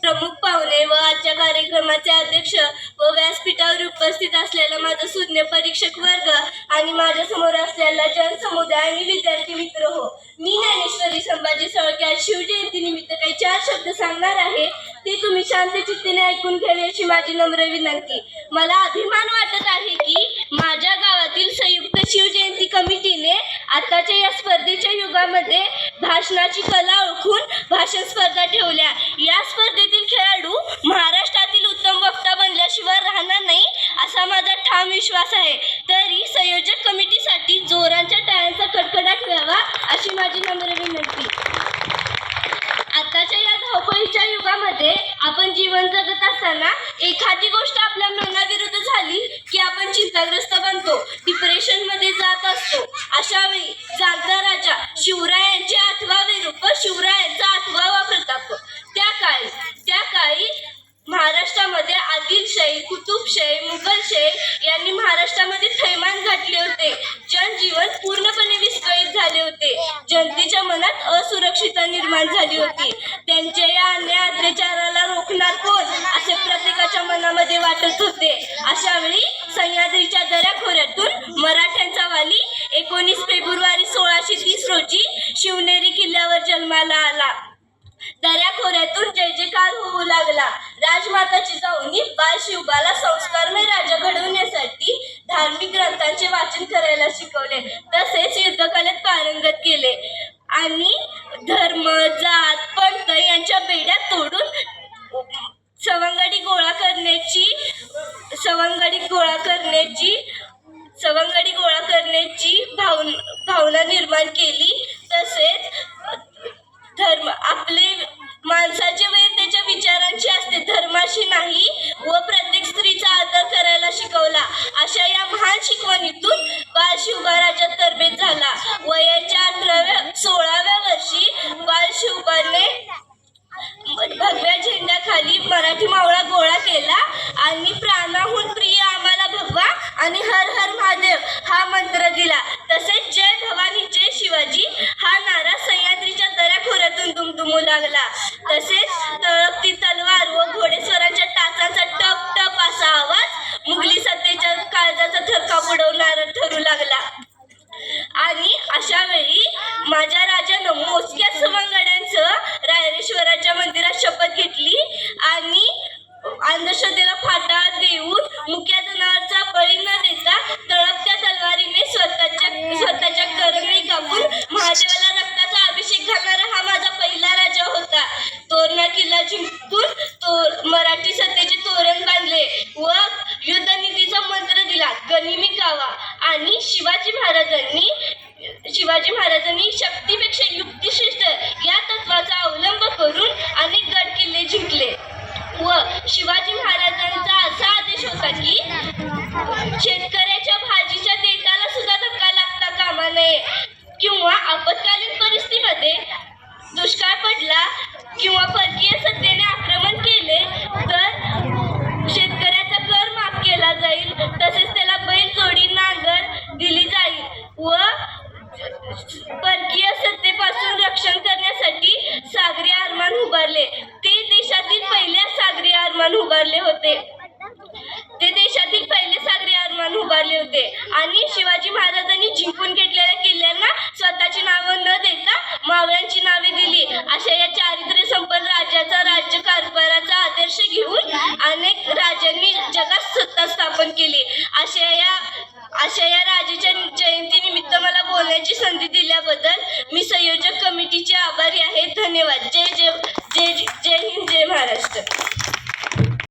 प्रमुख पाहुणे व आजच्या कार्यक्रमाचे अध्यक्ष व व्यासपीठावर उपस्थित असलेला माझा सुज्ञ परीक्षक वर्ग आणि माझ्यासमोर असलेला जनसमुदाय आणि विद्यार्थी मित्र हो. मी ज्ञानेश्वरी संभाजी सळके आज शिवजयंती निमित्त काही चार शब्द सांगणार आहे. ते तुम्ही शांत चित्तीने ऐकून घ्यावे अशी माझी नम्र विनंती. मला अभिमान वाटत आहे की माझ्या गावातील संयुक्त शिवजयंती कमिटीने आताच्या या स्पर्धेच्या युगामध्ये भाषणाची कला ओळखून भाषण स्पर्धा ठेवल्या. या स्पर्धेतील खेळाडू महाराष्ट्रातील उत्तम वक्ता बनल्याशिवाय राहणार नाही असा माझा ठाम विश्वास आहे तरी संयोजक कमिटीसाठी जोरांच्या टाळ्यांचा कडकडाट व्हावा अशी माझी नम्र विनंती आताच्या या धावपळीच्या युगामध्ये आपण जीवन जगत असताना एखादी गोष्ट आपल्या मनाविरुद्ध झाली की आपण चिंताग्रस्त बनतो डिप्रेशनमध्ये जात असतो. अशा वेळी जागता राजा शिवरायांची आठवावे रूप शिवरायांचा आदिलशाही कुतुबशाही मुघलशाही यांनी महाराष्ट्रामध्ये थैमान घातले होते. जनजीवन पूर्णपणे विस्कळीत झाले होते. जनतेच्या मनात असुरक्षितता निर्माण झाली होती. त्यांच्या या अन्याय अत्याचाराला रोखणार कोण? असे प्रत्येकाच्या मनामध्ये वाटत होते. अशा वेळी सह्याद्रीच्या दऱ्याखोऱ्यातून मराठ्यांचा वाली एकोणीस फेब्रुवारी सोळाशे तीस रोजी शिवनेरी किल्ल्यावर जन्माला आला. दऱ्याखोऱ्यातून जय जयकार होऊ लागला. राजमाताची जाऊनी बाल शिवबाला संस्कारमय राजा घडवण्यासाठी धार्मिक ग्रंथांचे वाचन करायला शिकवले. तसेच युद्धकलेत पारंगत केले. आणि धर्म जात पंथ यांच्या बेड्या तोडून सवंगडी गोळा करण्याची सवंगडी गोळा करण्याची सवंगडी गोळा करण्याची भावन भावना निर्माण केली. तसेच धर्म आपले माणसाचे वय असते. धर्माशी नाही व प्रत्येक स्त्रीचा आदर करायला शिकवला. अशा या महान शिकवणीतून बाल शिवबाराजा तरबेज झाला. वयाच्या अठराव्या सोळाव्या वर्षी बाल शिवबाने भगव्या झेंड्याखाली मराठी मावळा गोळा केला आणि प्राणाहून प्रिय आम्हाला भगवा आणि हर हर महादेव हा मंत्र दिला तसेच जय भवानी जय शिवाजी हा नारा सह्याद्रीच्या दऱ्याखोऱ्यातून दुमदुमू लागला. तसेच तळपती तलवार व घोडेस्वरांच्या रजनी शक्तीपेक्षा युक्तिशिष्ट या तत्वाचा अवलंब करून अनेक गड किल्ले जिंकले. व शिवाजी महाराजांचा असा आदेश होता की शेतकरी शिवाजी महाराजांनी जिंकून घेतलेल्या किल्ल्यांना स्वतःची नावं न देता मावळ्यांची नावे दिली. अशा या चारित्र्य संपन्न राज्याचा राज्य कारभाराचा आदर्श घेऊन अनेक राजांनी जगात सत्ता स्थापन केली. अशा या अशा या राजाच्या जयंतीनिमित्त मला बोलण्याची संधी दिल्याबद्दल मी संयोजक कमिटीचे आभारी आहे. धन्यवाद. जय जय जय जय हिंद जय महाराष्ट्र.